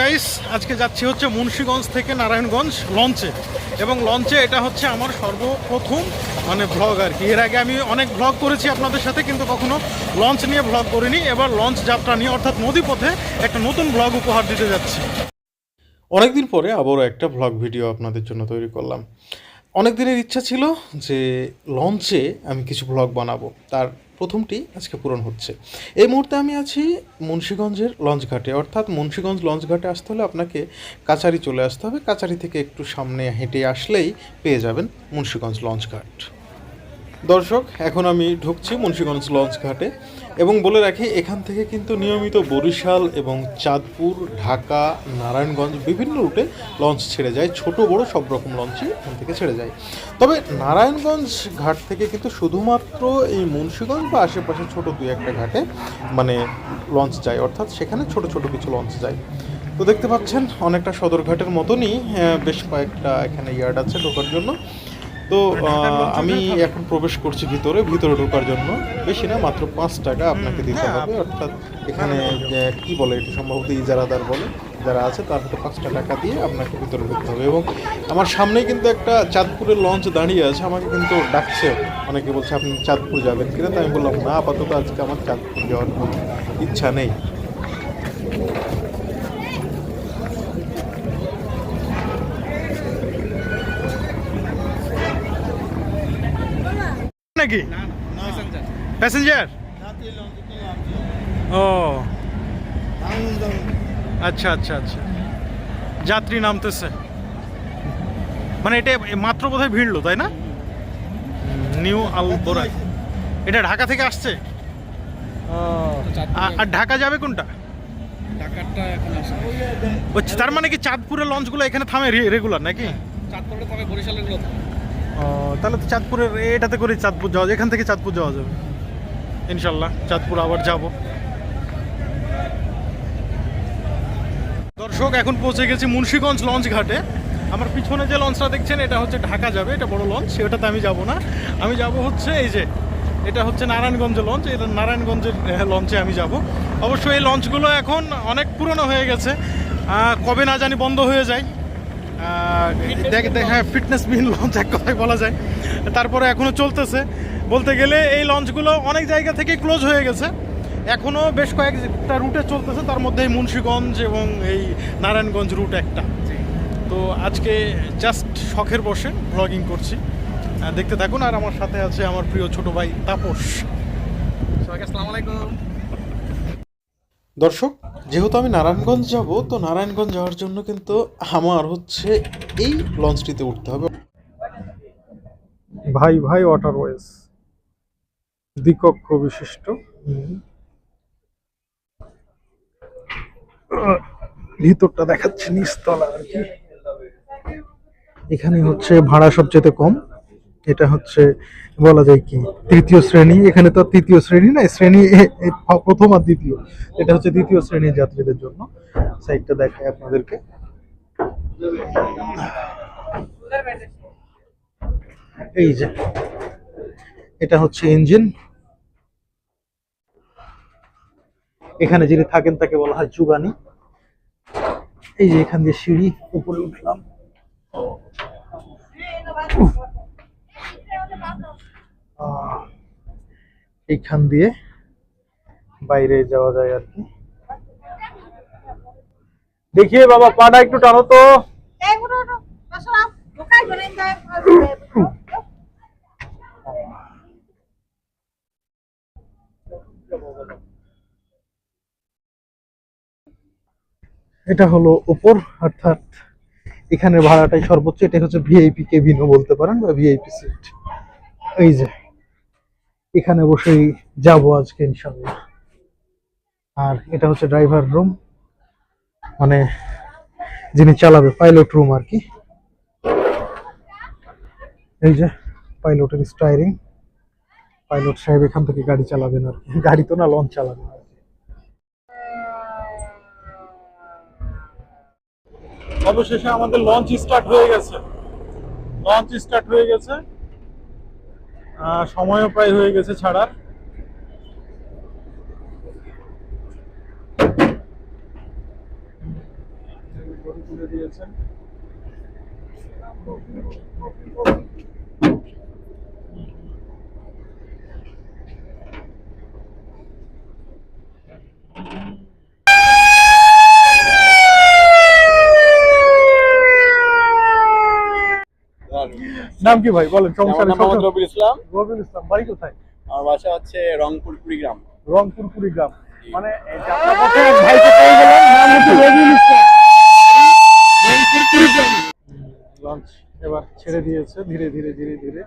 Guys আজকে যাচ্ছি হচ্ছে মুন্সীগঞ্জ থেকে নারায়ণগঞ্জ লঞ্চে। এবং লঞ্চে এটা হচ্ছে আমার সর্বপ্রথম মানে ভ্লগ আর কি। এর আগে আমি অনেক ভ্লগ করেছি আপনাদের সাথে, কিন্তু কখনো লঞ্চ নিয়ে ভ্লগ করিনি। এবার লঞ্চ যাত্রা নিয়ে, অর্থাৎ নদীপথে একটা নতুন ভ্লগ উপহার দিতে যাচ্ছি। অনেকদিন পরে আবারও একটা ভ্লগ ভিডিও আপনাদের জন্য তৈরি করলাম। অনেক দিনের ইচ্ছা ছিল যে লঞ্চে আমি কিছু ভ্লগ বানাবো। তার প্রথমটি আজকে পূরণ হচ্ছে। এই মুহূর্তে আমি আছি মুন্সীগঞ্জের লঞ্চঘাটে। অর্থাৎ মুন্সীগঞ্জ লঞ্চঘাটে আসতে হলে আপনাকে কাছারি চলে আসতে হবে। কাছারি থেকে একটু সামনে হেঁটে আসলেই পেয়ে যাবেন মুন্সীগঞ্জ লঞ্চ ঘাট দর্শক, এখন আমি ঢুকছি মুন্সীগঞ্জ লঞ্চ ঘাটে এবং বলে রাখি, এখান থেকে কিন্তু নিয়মিত বরিশাল এবং চাঁদপুর, ঢাকা, নারায়ণগঞ্জ বিভিন্ন রুটে লঞ্চ ছেড়ে যায়। ছোট, বড় সব রকম লঞ্চই এখান থেকে ছেড়ে যায়। তবে নারায়ণগঞ্জ ঘাট থেকে কিন্তু শুধুমাত্র এই মুন্সীগঞ্জ বা আশেপাশে ছোট দুই একটা ঘাটে মানে লঞ্চ যায়, অর্থাৎ সেখানে ছোট ছোট কিছু লঞ্চ যায়। তো দেখতে পাচ্ছেন, অনেকটা সদরঘাটের মতনই বেশ কয়েকটা এখানে ইয়ার্ড আছে ঢোকার জন্য। তো আমি এখন প্রবেশ করছি ভিতরে ভিতরে ঢোকার জন্য। বেশি না মাত্র পাঁচ টাকা আপনাকে দিতে হবে। অর্থাৎ এখানে কি বলে এটি সম্ভবত ইজারাদার বলে। যারা আছে তার হাতে পাঁচটা টাকা দিয়ে আপনাকে ভিতরে ঢুকতে হবে। এবং আমার সামনেই কিন্তু একটা চাঁদপুরের লঞ্চ দাঁড়িয়ে আছে। আমাকে কিন্তু ডাকছে। অনেকে বলছে আপনি চাঁদপুর যাবেন কিনা? তো আমি বললাম না আপাতত আজকে আমার চাঁদপুর যাওয়ার কোনো ইচ্ছা নেই। নাকি? প্যাসেঞ্জার ও। আচ্ছা আচ্ছা আচ্ছা। যাত্রী নামতেছে। মানে এটা মাত্র বোধহয় ভিড়লো তাই না? নিউ আলবোরাই এটা ঢাকা থেকে আসছে? আর ঢাকা যাবে কোনটা? তার মানে কি চাঁদপুরের লঞ্চগুলো এখানে থামে রেগুলার নাকি? চাঁদপুরে তবে বরিশালের ও, তাহলে তো চাঁদপুরের এটাতে করে চাঁদপুর যাওয়া এখান থেকে চাঁদপুর যাওয়া যাবে। ইনশাল্লাহ, চাঁদপুর আবার যাব। দর্শক, এখন পৌঁছে গেছি মুন্সীগঞ্জ লঞ্চ ঘাটে। আমার পিছনে যে লঞ্চটা দেখছেন, এটা হচ্ছে ঢাকা যাবে, এটা বড় লঞ্চ, সেটাতে আমি যাব না। আমি যাব হচ্ছে এই যে, এটা হচ্ছে নারায়ণগঞ্জের লঞ্চ এটা নারায়ণগঞ্জের লঞ্চে আমি যাব। অবশ্য এই লঞ্চগুলো এখন অনেক পুরনো হয়ে গেছে। কবে না জানি বন্ধ হয়ে যায়। হ্যাঁ ফিটনেসবিহীন লঞ্চ এক কথায় বলা যায়। তারপরে এখনও চলতেছে। বলতে গেলে এই লঞ্চগুলো অনেক জায়গা থেকে ক্লোজ হয়ে গেছে। এখনও বেশ কয়েকটা রুটে চলতেছে, তার মধ্যে এই মুন্সীগঞ্জ এবং এই নারায়ণগঞ্জ রুট একটা। তো আজকে জাস্ট শখের বসে ব্লগিং করছি। দেখতে থাকুন, আর আমার সাথে আছে আমার প্রিয় ছোট ভাই তাপস। সবাইকে আসসালামু আলাইকুম। দর্শক, যেহেতু আমি নারায়ণগঞ্জ যাব, তো নারায়ণগঞ্জ যাওয়ার জন্য কিন্তু আমার হচ্ছে এই লঞ্চটিতে উঠতে হবে। ভাই ভাই ওয়াটার ওয়াটারওয়েজ দ্বিকক্ষ বিশিষ্ট। ভিতরটা দেখাচ্ছে নিচতলা আর কি। এখানে হচ্ছে ভাড়া সবচেয়ে কম। এটা হচ্ছে, বলা যায় কি, তৃতীয় শ্রেণি। এখানে তো তৃতীয় শ্রেণি না শ্রেণি প্রথম আর দ্বিতীয়। এটা হচ্ছে দ্বিতীয় শ্রেণির যাত্রীদের জন্য। সাইডটা দেখায় আপনাদেরকে। এই যে, এটা হচ্ছে ইঞ্জিন এখানে যিনি থাকেন তাকে বলা হয় যুগানি। এই যে এখান দিয়ে সিঁড়ি উপরে উঠলাম। এইখান দিয়ে বাইরে যাওয়া যায় আর কি। দেখিয়ে বাবা, পাটা একটু টানো তো. এটা হলো উপর, অর্থাৎ এখানে ভাড়াটাই সর্বোচ্চ। এটা হচ্ছে ভিআইপি কেবিনও বলতে পারেন বা ভিআইপি সিট এই যে এখানে বসেই যাব আজকে ইনশাল্লাহ আর এটা হচ্ছে ড্রাইভার রুম মানে যিনি চালাবে পাইলট রুম আর কি। এই যে পাইলটের স্টায়ারিং পাইলট সাহেব এখান থেকে গাড়ি চালাবেন আর কি। গাড়ি তো না লঞ্চ চালাবেন আর কি। অবশেষে আমাদের লঞ্চ স্টার্ট হয়ে গেছে। লঞ্চ স্টার্ট হয়ে গেছে। সময়ও প্রায় হয়ে গেছে ছাড়া দিয়েছেন। নাম কি ভাই? বলেন সমস্যা নেই নাম মোহাম্মদ রবিউল ইসলাম। রবিউল ইসলাম বাড়ি কোথায়? আমার বাসা হচ্ছে রংপুর কুড়িগ্রাম রংপুর কুড়িগ্রাম মানে এই যাত্রাপথে এক ভাইকে পেয়ে গেলাম নাম হচ্ছে রবিউল ইসলাম। রংপুর কুড়িগ্রাম লঞ্চ এবার ছেড়ে দিয়েছে ধীরে ধীরে ধীরে ধীরে।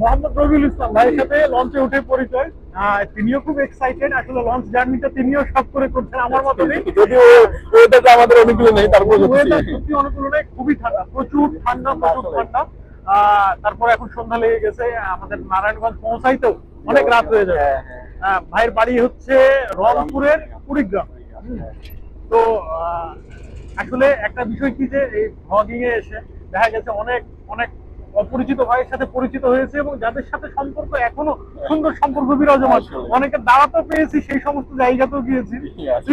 মোহাম্মদ রবিউল ইসলাম ভাইয়ের সাথে লঞ্চে উঠে পরিচয়। তিনিও খুব এক্সাইটেড আসলে লঞ্চ জার্নিটা তিনিও সব করে করছেন আমার মতো যদিও ওয়েদারটা আমাদের অনুকূলে নেই তারপর ওয়েদার সত্যি অনুকূল খুবই ঠান্ডা প্রচুর ঠান্ডা প্রচুর ঠান্ডা। তারপর এখন সন্ধ্যা লেগে গেছে আমাদের নারায়ণগঞ্জ পৌঁছাইতেও অনেক রাত হয়ে যাবে। হ্যাঁ, হ্যাঁ। ভাইয়ের বাড়ি হচ্ছে রংপুরের কুড়িগ্রাম। তো আহ, আসলে একটা বিষয় কি যে এই ব্লগিং এ এসে দেখা গেছে অনেক অনেক অপরিচিত ভাইয়ের সাথে পরিচিত হয়েছে এবং যাদের সাথে সম্পর্ক এখনও সুন্দর সম্পর্ক বিরাজমান। অনেকে দাওয়াতও পেয়েছি সেই সমস্ত জায়গাতেও গিয়েছি।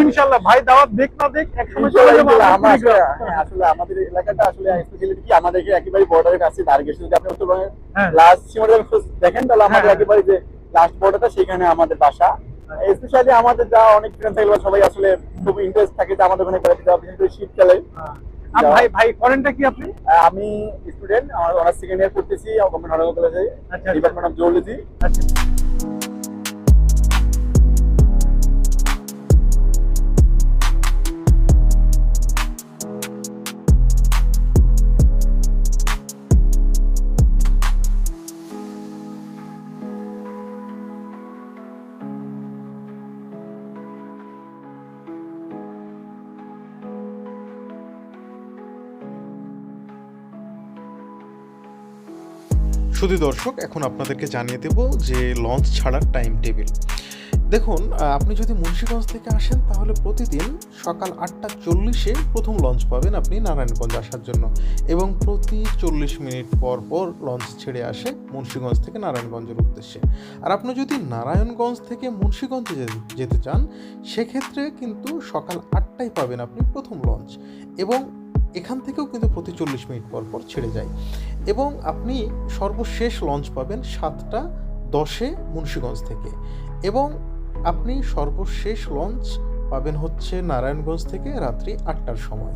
ইনশাল্লাহ ভাই দাওয়াত দেখ না দেখ এক সময় চলে যাব আসলে-। হ্যাঁ, আসলে আমাদের এলাকাটা আসলে স্পেশালিটি কি আমাদেরকে একেবারে বর্ডারের কাছে দাঁড়িয়ে যদি আপনি উত্তরবঙ্গের হ্যাঁ। লাস্ট সীমাটা দেখেন তাহলে আমাদের হ্যাঁ। একেবারে যে লাস্ট বর্ডারটা সেখানে আমাদের বাসা। স্পেশালি আমাদের যা অনেক ফ্রেন্ড থাকলে সবাই আসলে খুব ইন্টারেস্ট থাকে যে আমাদের ওখানে বেড়াতে যাওয়া বিশেষ করে শীতকালে। ভাই ভাই করেনটা কি আপনি? আমি স্টুডেন্ট আমার অনার্স সেকেন্ড ইয়ার করতেছি গভর্নমেন্ট কলেজে আচ্ছা। ডিপার্টমেন্ট অফ জুওলজি আচ্ছা। শুধু দর্শক, এখন আপনাদেরকে জানিয়ে দেব যে লঞ্চ ছাড়ার টাইম টেবিল দেখুন আপনি যদি মুন্সিগঞ্জ থেকে আসেন, তাহলে প্রতিদিন সকাল আটটা চল্লিশে প্রথম লঞ্চ পাবেন আপনি নারায়ণগঞ্জ আসার জন্য। এবং প্রতি চল্লিশ মিনিট পর পর লঞ্চ ছেড়ে আসে মুন্সিগঞ্জ থেকে নারায়ণগঞ্জের উদ্দেশ্যে। আর আপনি যদি নারায়ণগঞ্জ থেকে মুন্সিগঞ্জে যেতে চান, সেক্ষেত্রে কিন্তু সকাল আটটায় পাবেন আপনি প্রথম লঞ্চ এবং এখান থেকেও কিন্তু প্রতি চল্লিশ মিনিট পর পর ছেড়ে যায়। এবং আপনি সর্বশেষ লঞ্চ পাবেন সাতটা দশে মুন্সীগঞ্জ থেকে। এবং আপনি সর্বশেষ লঞ্চ পাবেন হচ্ছে নারায়ণগঞ্জ থেকে রাত্রি আটটার সময়।